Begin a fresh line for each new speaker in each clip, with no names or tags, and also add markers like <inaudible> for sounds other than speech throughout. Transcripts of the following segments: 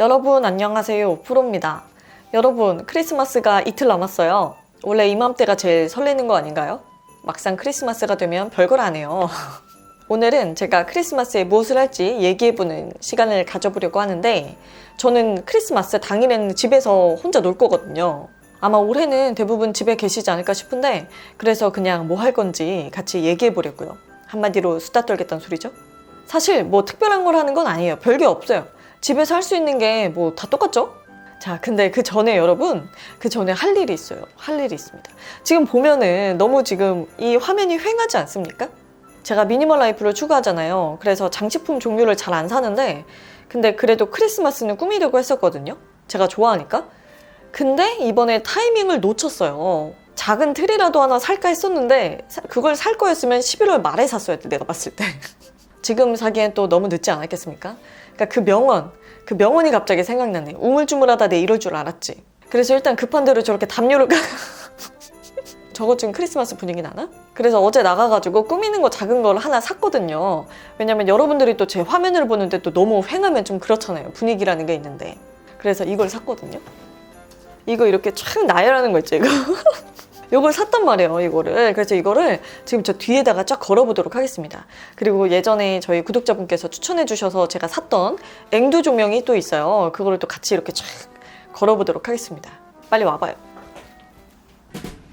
여러분 안녕하세요 프로입니다. 여러분 크리스마스가 이틀 남았어요. 원래 이맘때가 제일 설레는 거 아닌가요? 막상 크리스마스가 되면 별걸 안 해요. 오늘은 제가 크리스마스에 무엇을 할지 얘기해보는 시간을 가져보려고 하는데 저는 크리스마스 당일에는 집에서 혼자 놀 거거든요. 아마 올해는 대부분 집에 계시지 않을까 싶은데 그래서 그냥 뭐 할 건지 같이 얘기해 보려고요. 한마디로 수다 떨겠다는 소리죠. 사실 뭐 특별한 걸 하는 건 아니에요. 별게 없어요. 집에서 할 수 있는 게 뭐 다 똑같죠? 자, 근데 그 전에 여러분, 그 전에 할 일이 있어요. 할 일이 있습니다. 지금 보면은 너무 지금 이 화면이 휑하지 않습니까? 제가 미니멀 라이프를 추구하잖아요. 그래서 장식품 종류를 잘 안 사는데, 근데 그래도 크리스마스는 꾸미려고 했었거든요. 제가 좋아하니까. 근데 이번에 타이밍을 놓쳤어요. 작은 틀이라도 하나 살까 했었는데, 사- 그걸 살 거였으면 11월 말에 샀어야 돼, 내가 봤을 때. <laughs> 지금 사기엔 또 너무 늦지 않았겠습니까? 그러니까 그 명언, 그 명언이 갑자기 생각나네. 우물쭈물하다 내 이럴 줄 알았지. 그래서 일단 급한 대로 저렇게 담요를 까- 저거 지금 크리스마스 분위기 나나? 그래서 어제 나가가지고 꾸미는 거 작은 걸 하나 샀거든요. 왜냐면 여러분들이 또 제 화면을 보는데 또 너무 휑하면 좀 그렇잖아요. 분위기라는 게 있는데. 그래서 이걸 샀거든요. 이거 이렇게 촥 나열하는 거 있죠, 이거. <laughs> 이걸 샀단 말이에요, 이거를. 그래서 이거를 지금 저 뒤에다가 쫙 걸어보도록 하겠습니다. 그리고 예전에 저희 구독자분께서 추천해 주셔서 제가 샀던 앵두 조명이 또 있어요. 그거를 또 같이 이렇게 쫙 걸어보도록 하겠습니다. 빨리 와봐요.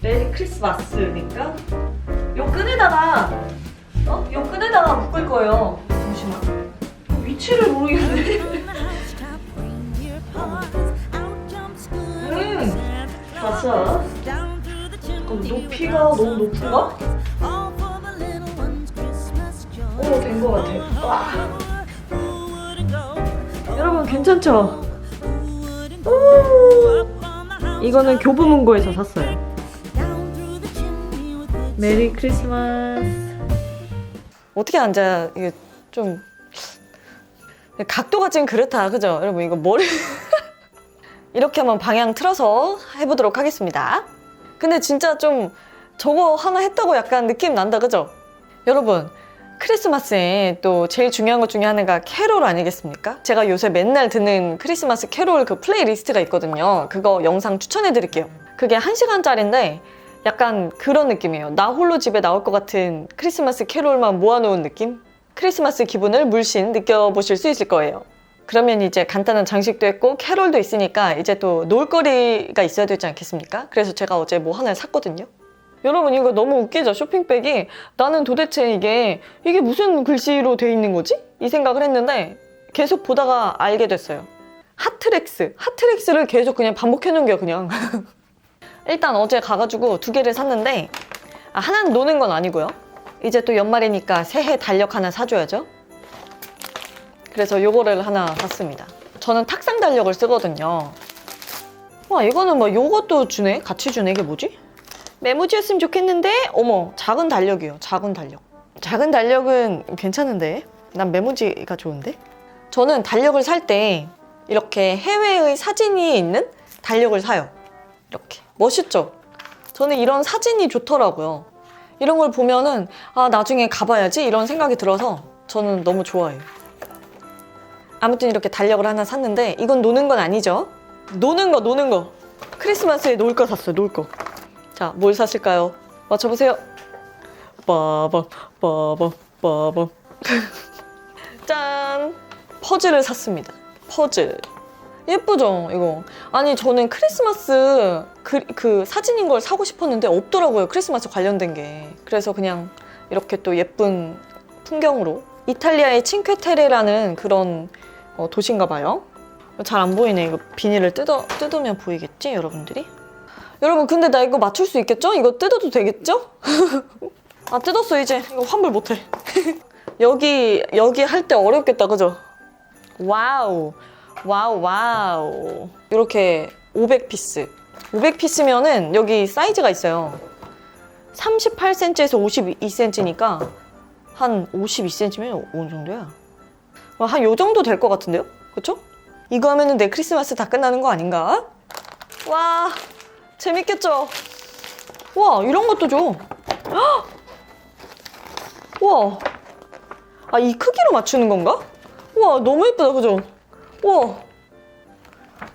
메리 크리스마스니까 요 끈에다가 어? 요 끈에다가 묶을 거예요. 잠시만. 위치를 모르겠네. <laughs> 음, 봤어. 그럼 높이가 너무 높은가? 오, 된 것 같아. 와. 여러분, 괜찮죠? 오. 이거는 교보문고에서 샀어요. 메리 크리스마스. 어떻게 앉아? 이게 좀 각도가 지금 그렇다, 그죠? 여러분 이거 머리 <laughs> 이렇게 한번 방향 틀어서 해보도록 하겠습니다. 근데 진짜 좀 저거 하나 했다고 약간 느낌 난다, 그죠? 여러분 크리스마스에 또 제일 중요한 것 중에 하나가 캐롤 아니겠습니까? 제가 요새 맨날 듣는 크리스마스 캐롤 그 플레이리스트가 있거든요. 그거 영상 추천해 드릴게요. 그게 한시간짜리인데 약간 그런 느낌이에요. 나 홀로 집에 나올 것 같은 크리스마스 캐롤만 모아놓은 느낌? 크리스마스 기분을 물씬 느껴보실 수 있을 거예요. 그러면 이제 간단한 장식도 했고 캐롤도 있으니까 이제 또 놀거리가 있어야 되지 않겠습니까? 그래서 제가 어제 뭐 하나 샀거든요. 여러분 이거 너무 웃기죠 쇼핑백이 나는 도대체 이게 이게 무슨 글씨로 돼 있는 거지? 이 생각을 했는데 계속 보다가 알게 됐어요. 하트렉스 하트렉스를 계속 그냥 반복해 놓은 게 그냥 <laughs> 일단 어제 가가지고 두 개를 샀는데 아, 하나는 노는 건 아니고요. 이제 또 연말이니까 새해 달력 하나 사줘야죠. 그래서 요거를 하나 샀습니다. 저는 탁상 달력을 쓰거든요. 와 이거는 뭐 요것도 주네? 같이 주네? 이게 뭐지? 메모지였으면 좋겠는데? 어머 작은 달력이요. 작은 달력. 작은 달력은 괜찮은데? 난 메모지가 좋은데? 저는 달력을 살 때 이렇게 해외의 사진이 있는 달력을 사요. 이렇게. 멋있죠? 저는 이런 사진이 좋더라고요. 이런 걸 보면은 아 나중에 가봐야지? 이런 생각이 들어서 저는 너무 좋아해요 아무튼 이렇게 달력을 하나 샀는데 이건 노는 건 아니죠 노는 거 노는 거 크리스마스에 놀 거 샀어요 놀 거 자, 뭘 샀을까요? 맞춰보세요. 빠밤, 빠밤, 빠밤. <laughs> 짠! 퍼즐을 샀습니다. 퍼즐. 예쁘죠, 이거? 아니, 저는 크리스마스 그, 그 사진인 걸 사고 싶었는데 없더라고요, 크리스마스 관련된 게. 그래서 그냥 이렇게 또 예쁜 풍경으로. 이탈리아의 칭퀘테레라는 그런 어, 도시인가 봐요. 잘 안 보이네. 이거 비닐을 뜯어, 뜯으면 보이겠지, 여러분들이? 여러분 근데 나 이거 맞출 수 있겠죠? 이거 뜯어도 되겠죠? <laughs> 아 뜯었어 이제 이거 환불 못 해 <laughs> 여기 여기 할 때 어렵겠다 그죠? 와우 와우 와우 이렇게 500피스 500피스면은 여기 사이즈가 있어요 38cm에서 52cm니까 한 52cm면 어느 정도야? 한 요 정도 될 것 같은데요? 그쵸? 이거 하면은 내 크리스마스 다 끝나는 거 아닌가? 와 재밌겠죠? 와 이런 것도 줘. <gasps> 헉! 와. 아 이 크기로 맞추는 건가? 와 너무 예쁘다 그죠? 와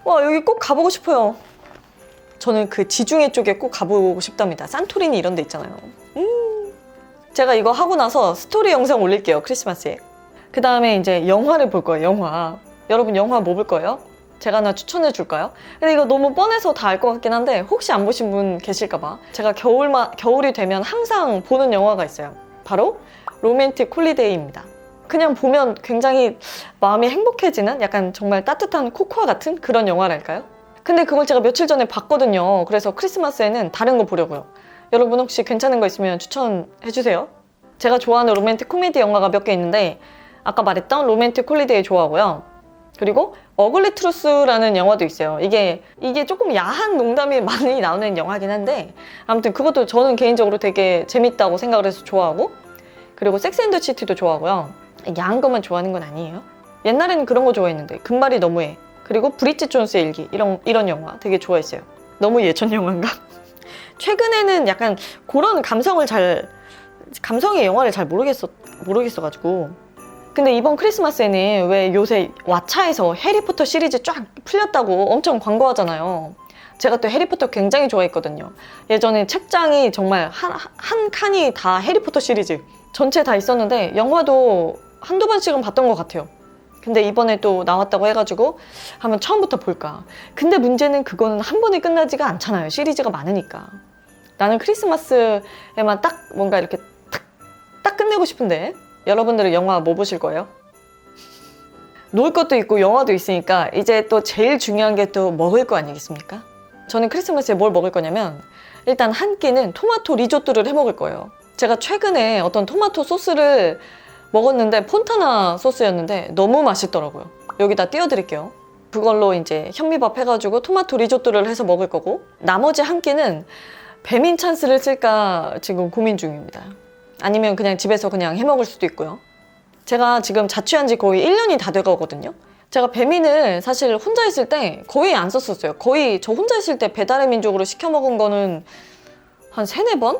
와 여기 꼭 가보고 싶어요. 저는 그 지중해 쪽에 꼭 가보고 싶답니다. 산토리니 이런 데 있잖아요. 음. 제가 이거 하고 나서 스토리 영상 올릴게요. 크리스마스에. 그 다음에 이제 영화를 볼 거예요. 영화. 여러분 영화 뭐 볼 거예요? 제가 하나 추천해 줄까요? 근데 이거 너무 뻔해서 다 알 것 같긴 한데 혹시 안 보신 분 계실까봐 제가 겨울마, 겨울이 되면 항상 보는 영화가 있어요. 바로 로맨틱 홀리데이입니다. 그냥 보면 굉장히 마음이 행복해지는 약간 정말 따뜻한 코코아 같은 그런 영화랄까요? 근데 그걸 제가 며칠 전에 봤거든요. 그래서 크리스마스에는 다른 거 보려고요. 여러분 혹시 괜찮은 거 있으면 추천해 주세요. 제가 좋아하는 로맨틱 코미디 영화가 몇 개 있는데 아까 말했던 로맨틱 홀리데이 좋아하고요. 그리고 어글리 트루스라는 영화도 있어요. 이게 이게 조금 야한 농담이 <laughs> 많이 나오는 영화긴 한데 아무튼 그것도 저는 개인적으로 되게 재밌다고 생각을 해서 좋아하고 그리고 섹스 앤더 시티도 좋아하고요. 야한 것만 좋아하는 건 아니에요. 옛날에는 그런 거 좋아했는데 금발이 너무해. 그리고 브리짓 존스의 일기 이런 이런 영화 되게 좋아했어요. 너무 예전 영화인가? <laughs> 최근에는 약간 그런 감성을 잘 감성의 영화를 잘 모르겠어 모르겠어 가지고 근데 이번 크리스마스에는 왜 요새 왓챠에서 해리포터 시리즈 쫙 풀렸다고 엄청 광고하잖아요. 제가 또 해리포터 굉장히 좋아했거든요. 예전에 책장이 정말 한, 한 칸이 다 해리포터 시리즈 전체 다 있었는데 영화도 한두 번씩은 봤던 것 같아요. 근데 이번에 또 나왔다고 해가지고 한번 처음부터 볼까. 근데 문제는 그거는 한 번에 끝나지가 않잖아요. 시리즈가 많으니까. 나는 크리스마스에만 딱 뭔가 이렇게 딱, 딱 끝내고 싶은데 여러분들은 영화 뭐 보실 거예요? 놀 것도 있고 영화도 있으니까 이제 또 제일 중요한 게 또 먹을 거 아니겠습니까? 저는 크리스마스에 뭘 먹을 거냐면 일단 한 끼는 토마토 리조또를 해 먹을 거예요. 제가 최근에 어떤 토마토 소스를 먹었는데 폰타나 소스였는데 너무 맛있더라고요. 여기다 띄워드릴게요. 그걸로 이제 현미밥 해가지고 토마토 리조또를 해서 먹을 거고 나머지 한 끼는 배민 찬스를 쓸까 지금 고민 중입니다. 아니면 그냥 집에서 그냥 해 먹을 수도 있고요. 제가 지금 자취한 지 거의 1년이 다 돼가거든요. 제가 배민을 사실 혼자 있을 때 거의 안 썼었어요. 거의 저 혼자 있을 때 배달의 민족으로 시켜 먹은 거는 한 세네 번?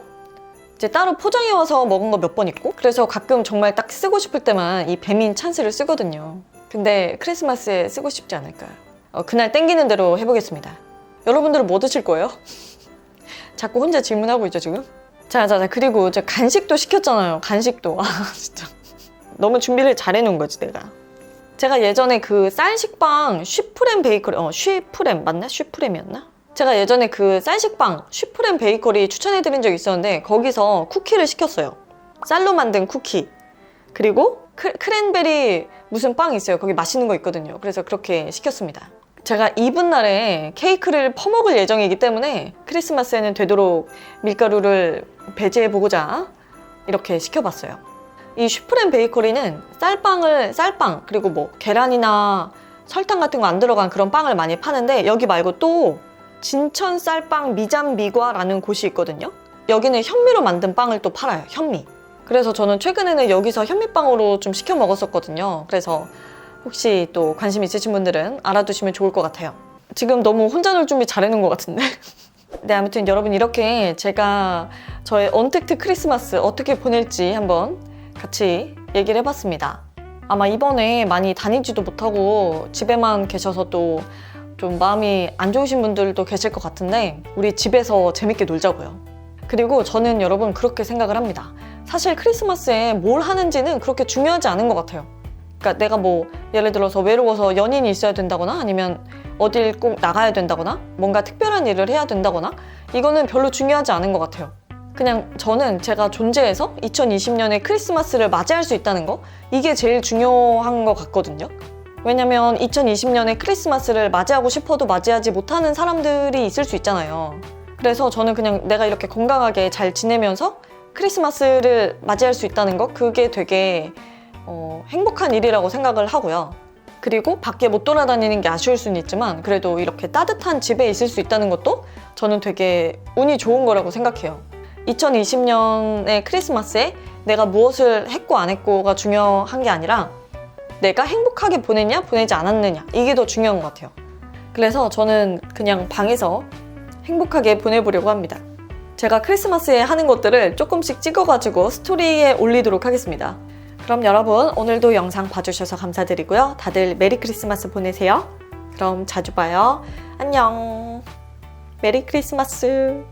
이제 따로 포장해 와서 먹은 거 몇 번 있고 그래서 가끔 정말 딱 쓰고 싶을 때만 이 배민 찬스를 쓰거든요. 근데 크리스마스에 쓰고 싶지 않을까요? 어, 그날 땡기는 대로 해보겠습니다. 여러분들은 뭐 드실 거예요? 자꾸 혼자 질문하고 있죠 지금? 자, 자, 자 그리고 저 간식도 시켰잖아요. 간식도 <laughs> 아 진짜 너무 준비를 잘 해놓은 거지 내가. 제가 예전에 그 쌀 식빵 쉬프렘 베이커리 어 쉬프렘 맞나? 쉬프렘이었나? 제가 예전에 그 쌀 식빵 쉬프렘 베이커리 추천해드린 적이 있었는데 거기서 쿠키를 시켰어요. 쌀로 만든 쿠키. 그리고 크, 크랜베리 무슨 빵 있어요. 거기 맛있는 거 있거든요. 그래서 그렇게 시켰습니다. 제가 이분 날에 케이크를 퍼먹을 예정이기 때문에 크리스마스에는 되도록 밀가루를 배제해 보고자 이렇게 시켜봤어요. 이 슈프렘 베이커리는 쌀빵을 쌀빵 그리고 뭐 계란이나 설탕 같은 거 안 들어간 그런 빵을 많이 파는데 여기 말고 또 진천 쌀빵 미잠 미과라는 곳이 있거든요. 여기는 현미로 만든 빵을 또 팔아요. 현미. 그래서 저는 최근에는 여기서 현미빵으로 좀 시켜 먹었었거든요. 그래서 혹시 또 관심 있으신 분들은 알아두시면 좋을 것 같아요. 지금 너무 혼자 놀 준비 잘 해놓은 것 같은데. <laughs> 네, 아무튼 여러분 이렇게 제가 저의 언택트 크리스마스 어떻게 보낼지 한번 같이 얘기를 해봤습니다. 아마 이번에 많이 다니지도 못하고 집에만 계셔서 또 좀 마음이 안 좋으신 분들도 계실 것 같은데 우리 집에서 재밌게 놀자고요. 그리고 저는 여러분 그렇게 생각을 합니다. 사실 크리스마스에 뭘 하는지는 그렇게 중요하지 않은 것 같아요. 그러니까 내가 뭐 예를 들어서 외로워서 연인이 있어야 된다거나 아니면 어딜 꼭 나가야 된다거나 뭔가 특별한 일을 해야 된다거나 이거는 별로 중요하지 않은 것 같아요. 그냥 저는 제가 존재해서 2020년에 크리스마스를 맞이할 수 있다는 거 이게 제일 중요한 것 같거든요. 왜냐면 2020년에 크리스마스를 맞이하고 싶어도 맞이하지 못하는 사람들이 있을 수 있잖아요. 그래서 저는 그냥 내가 이렇게 건강하게 잘 지내면서 크리스마스를 맞이할 수 있다는 거 그게 되게 어, 행복한 일이라고 생각을 하고요. 그리고 밖에 못 돌아다니는 게 아쉬울 수는 있지만 그래도 이렇게 따뜻한 집에 있을 수 있다는 것도 저는 되게 운이 좋은 거라고 생각해요. 2020년의 크리스마스에 내가 무엇을 했고 안 했고가 중요한 게 아니라 내가 행복하게 보냈냐 보내지 않았느냐 이게 더 중요한 것 같아요. 그래서 저는 그냥 방에서 행복하게 보내보려고 합니다. 제가 크리스마스에 하는 것들을 조금씩 찍어가지고 스토리에 올리도록 하겠습니다. 그럼 여러분 오늘도 영상 봐주셔서 감사드리고요. 다들 메리 크리스마스 보내세요. 그럼 자주 봐요. 안녕. 메리 크리스마스.